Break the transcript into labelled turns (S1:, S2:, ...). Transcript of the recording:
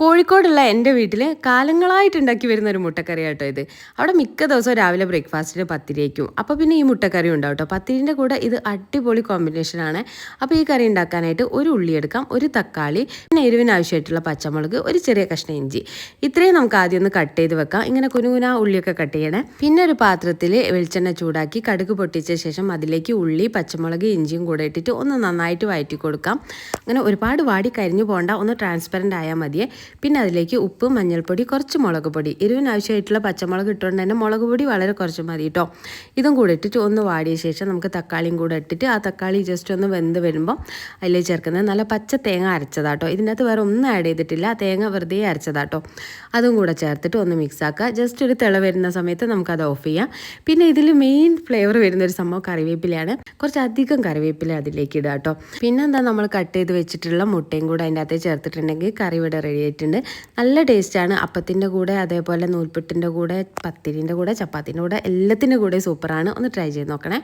S1: കോഴിക്കോടുള്ള എന്റെ വീട്ടിൽ കാലങ്ങളായിട്ട് ഉണ്ടാക്കി വരുന്ന ഒരു മുട്ടക്കറി കേട്ടോ ഇത്. അവിടെ മിക്ക ദിവസവും രാവിലെ ബ്രേക്ക്ഫാസ്റ്റിന് പത്തിരിയേക്കും അപ്പോൾ പിന്നെ ഈ മുട്ടക്കറി ഉണ്ടാവും കേട്ടോ പത്തിരിന്റെ കൂടെ ഇത് അടിപൊളി കോമ്പിനേഷനാണ് അപ്പോൾ ഈ കറി ഉണ്ടാക്കാനായിട്ട് ഒരു ഉള്ളി എടുക്കാം ഒരു തക്കാളി പിന്നെ എരിവിന് ആവശ്യമായിട്ടുള്ള പച്ചമുളക് ഒരു ചെറിയ കഷ്ണം ഇഞ്ചി. ഇത്രയും നമുക്ക് ആദ്യം ഒന്ന് കട്ട് ചെയ്ത് വെക്കാം. ഇങ്ങനെ കുനുകുന ഉള്ളിയൊക്കെ കട്ട് ചെയ്യണേ. പിന്നെ ഒരു പാത്രത്തിൽ വെളിച്ചെണ്ണ ചൂടാക്കി കടുക് പൊട്ടിച്ച ശേഷം അതിലേക്ക് ഉള്ളി പച്ചമുളക് ഇഞ്ചിയും കൂടെ ഇട്ടിട്ട് ഒന്ന് നന്നായിട്ട് വഴറ്റി കൊടുക്കാം. അങ്ങനെ ഒരുപാട് വാടി കരിഞ്ഞു പോകണ്ട ഒന്ന് ട്രാൻസ്പെറന്റ് ആയാൽ മതിയേ. പിന്നെ അതിലേക്ക് ഉപ്പ് മഞ്ഞൾപ്പൊടി കുറച്ച് മുളക് പൊടി. എരിവിനാവശ്യമായിട്ടുള്ള പച്ചമുളക് ഇട്ടുകൊണ്ട് തന്നെ മുളക് പൊടി വളരെ കുറച്ച് മതി കേട്ടോ ഇതും കൂടെ ഇട്ടിട്ട് ഒന്ന് വാടിയ ശേഷം നമുക്ക് തക്കാളിയും കൂടെ ഇട്ടിട്ട് ആ തക്കാളി ജസ്റ്റ് ഒന്ന് വെന്ത് വരുമ്പോൾ അതിലേക്ക് ചേർക്കുന്നത് നല്ല പച്ച തേങ്ങ അരച്ചതാട്ടോ ഇതിനകത്ത് വേറെ ഒന്നും ആഡ് ചെയ്തിട്ടില്ല. തേങ്ങ വെറുതെ അരച്ചതാട്ടോ അതും കൂടെ ചേർത്തിട്ട് ഒന്ന് മിക്സ് ആക്കുക. ജസ്റ്റ് ഒരു തിള വരുന്ന സമയത്ത് നമുക്കത് ഓഫ് ചെയ്യാം. പിന്നെ ഇതിൽ മെയിൻ ഫ്ലേവർ വരുന്ന ഒരു സംഭവം കറിവേപ്പിലയാണ്. കുറച്ച് അധികം കറിവേപ്പില അതിലേക്ക് ഇടുക കേട്ടോ പിന്നെന്താ നമ്മൾ കട്ട് ചെയ്ത് വെച്ചിട്ടുള്ള മുട്ടയും കൂടെ അതിന്റെ അകത്ത് ചേർത്തിട്ടുണ്ടെങ്കിൽ കറി ഇവിടെ റെഡി ആയിട്ടുണ്ട് നല്ല ടേസ്റ്റാണ്. അപ്പത്തിന്റെ കൂടെ അതേപോലെ നൂൽപുട്ടിന്റെ കൂടെ പത്തിരിന്റെ കൂടെ ചപ്പാത്തിന്റെ കൂടെ എല്ലാത്തിന്റെ കൂടെ സൂപ്പറാണ്. ഒന്ന് ട്രൈ ചെയ്ത് നോക്കണേ.